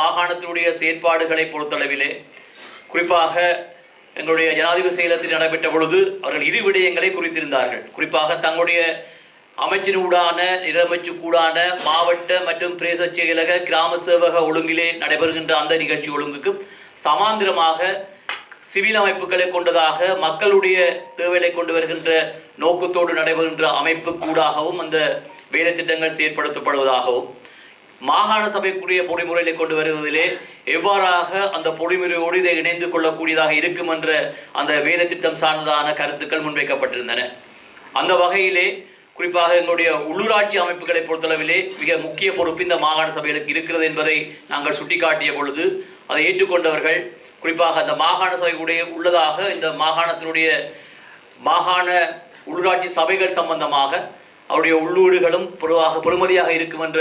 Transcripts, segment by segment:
மாகாணத்தினுடைய செயற்பாடுகளை பொறுத்தளவிலே குறிப்பாக எங்களுடைய ஜனாதிபதி செயலத்தில் நடைபெற்ற பொழுது அவர்கள் இரு விடயங்களை குறித்திருந்தார்கள். குறிப்பாக தங்களுடைய அமைச்சினூடான நிலமைச்சுக்கூடான மாவட்ட மற்றும் பிரேச செயலக கிராம சேவக ஒழுங்கிலே நடைபெறுகின்ற அந்த நிகழ்ச்சி ஒழுங்குக்கு சமாந்திரமாக சிவில் அமைப்புகளை கொண்டதாக மக்களுடைய தேவைகளை கொண்டு வருகின்ற நோக்கத்தோடு நடைபெறுகின்ற அமைப்பு கூடாகவும் அந்த வேலை திட்டங்கள் செயற்படுத்தப்படுவதாகவும் மாகாண சபைக்குரிய பொறிமுறைகளை கொண்டு வருவதிலே எவ்வாறாக அந்த பொறிமுறையோடு இதை இணைந்து கொள்ளக்கூடியதாக இருக்கும் என்ற அந்த வேலை திட்டம் சார்ந்ததான கருத்துக்கள் முன்வைக்கப்பட்டிருந்தன. அந்த வகையிலே குறிப்பாக எங்களுடைய உள்ளூராட்சி அமைப்புகளை பொறுத்தளவிலே மிக முக்கிய பொறுப்பு இந்த மாகாண சபைகளுக்கு இருக்கிறது என்பதை நாங்கள் சுட்டிக்காட்டிய பொழுது அதை ஏற்றுக்கொண்டவர்கள் குறிப்பாக அந்த மாகாண சபைக்குடைய உள்ளதாக இந்த மாகாணத்தினுடைய மாகாண உள்ளூராட்சி சபைகள் சம்பந்தமாக அவருடைய உள்ளூடுகளும் பொதுவாக பெறுமதியாக இருக்கும் என்ற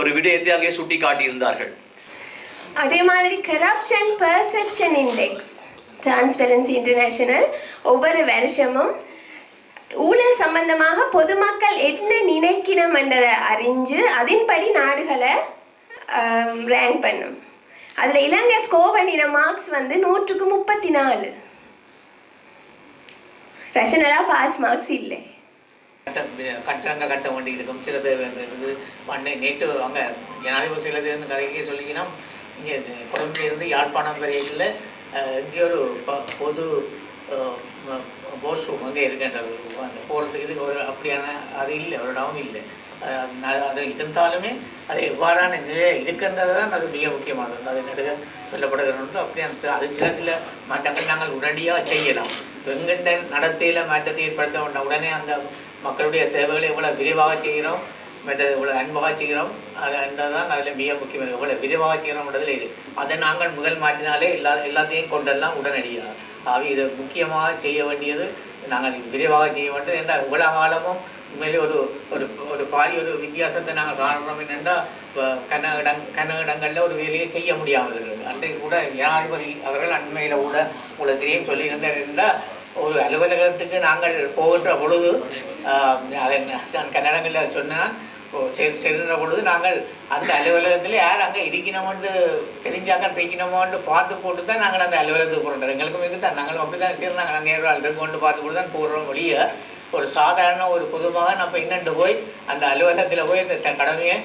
ஒரு விடயத்தை அங்கே சுட்டி காட்டியிருந்தார்கள் அதே மாதிரி corruption perception index transparency international ஒவ்வொரு வருஷமும் ஊழல் சம்பந்தமாக பொதுமக்கள் என்ன நினைக்கிறோம் என்றதை அறிஞ்சு அதன்படி நாடுகளை ரேங்க் பண்ணும். அதில் இலங்கை ஸ்கோர் பண்ணின மார்க்ஸ் வந்து நூற்றுக்கு முப்பத்தி நாலு. ரஷனலாக பாஸ் மார்க்ஸ் இல்லை. கட்ட கட்டங்க கட்ட வேண்டி இருக்கும். சில பேர் இருந்து பண்ணை நேற்று அங்கே ஜனாதிபதி சில கரைக்கே கதைக்கே சொல்லிங்கன்னா இங்கே கொழும்பிலிருந்து யாழ்ப்பாணம் வரையில் இங்கே ஒரு ப- பொது போஸ்ட் ரூம் அங்கே இருக்கின்றது அந்த போகிறதுக்கு இது ஒரு அப்படியான அது இல்லை. ஒரு டவுன் இல்லை. அது இருந்தாலுமே அது எவ்வாறான நிலை இருக்கின்றது தான் அது மிக முக்கியமானது. அது நடுக சொல்லப்படுகிறது. அப்படியான அது சில சில மாற்றங்கள் நாங்கள் உடனடியாக செய்யலாம். எங்கிட்ட நடத்தையில் மாற்றத்தை ஏற்படுத்த உடனே அந்த மக்களுடைய சேவைகளை எவ்வளோ விரிவாக செய்கிறோம் மற்றது இவ்வளோ அன்பாக செய்கிறோம். அது தான் அதில் மிக முக்கியம் இவ்வளோ விரிவாக செய்கிறோம்ன்றதில் இது. அதை நாங்கள் முதல் மாற்றினாலே எல்லா எல்லாத்தையும் கொண்டெல்லாம் உடனடியாக. ஆக இதை முக்கியமாக செய்ய வேண்டியது நாங்கள் விரைவாக செய்ய வேண்டும். என்றால் இவ்வளோ காலமும் உண்மையிலே ஒரு ஒரு ஒரு பாரி ஒரு வித்தியாசத்தை நாங்கள் காணுறோம். என்னென்றால் இப்போ இடம் கன ஒரு வேலையை செய்ய முடியாமல் இருக்கிறது. அன்றைக்கு கூட ஜனாதிபதி அவர்கள் அண்மையில் கூட உங்களுக்கு தெரியும் சொல்லியிருந்தார் என்றால் ஒரு அலுவலகத்துக்கு நாங்கள் போகின்ற பொழுது அதை நான் கன்னடங்களில் சொன்னால் செல்கிற பொழுது நாங்கள் அந்த அலுவலகத்தில் யார் அங்கே இருக்கணுமென்று தெரிஞ்சாக்க இருக்கணுமோன்னு பார்த்து போட்டு தான் நாங்கள் அந்த அலுவலகத்துக்கு போகிறோம் எங்களுக்கும் இது தான் நாங்கள் அப்படி தான் சரி நாங்கள் அங்கே அல்றது கொண்டு பார்த்து போட்டு தான் போடுறோம் ஒழிய ஒரு சாதாரண ஒரு பொதுமகன் நம்ம இன்னண்டு போய் அந்த அலுவலகத்தில் போய் அந்த தன் கடமையை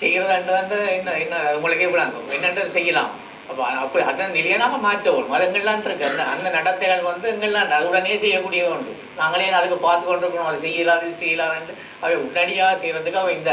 செய்கிறதுன்றது என்ன என்ன அது உங்களுக்கே விளாங்கும் என்னென்று செய்யலாம். அப்போ அப்படி அதான் நிலையனாக மாற்றவும் மதங்கள்லாம் இருக்கு? அந்த அந்த நடத்தைகள் வந்து எங்கெல்லாம் அது உடனே செய்யக்கூடியது உண்டு. நாங்களே அதுக்கு பார்த்து கொண்டிருக்கணும். அது செய்யலாம் இது அவை உடனடியாக செய்கிறதுக்கு அவள் இந்த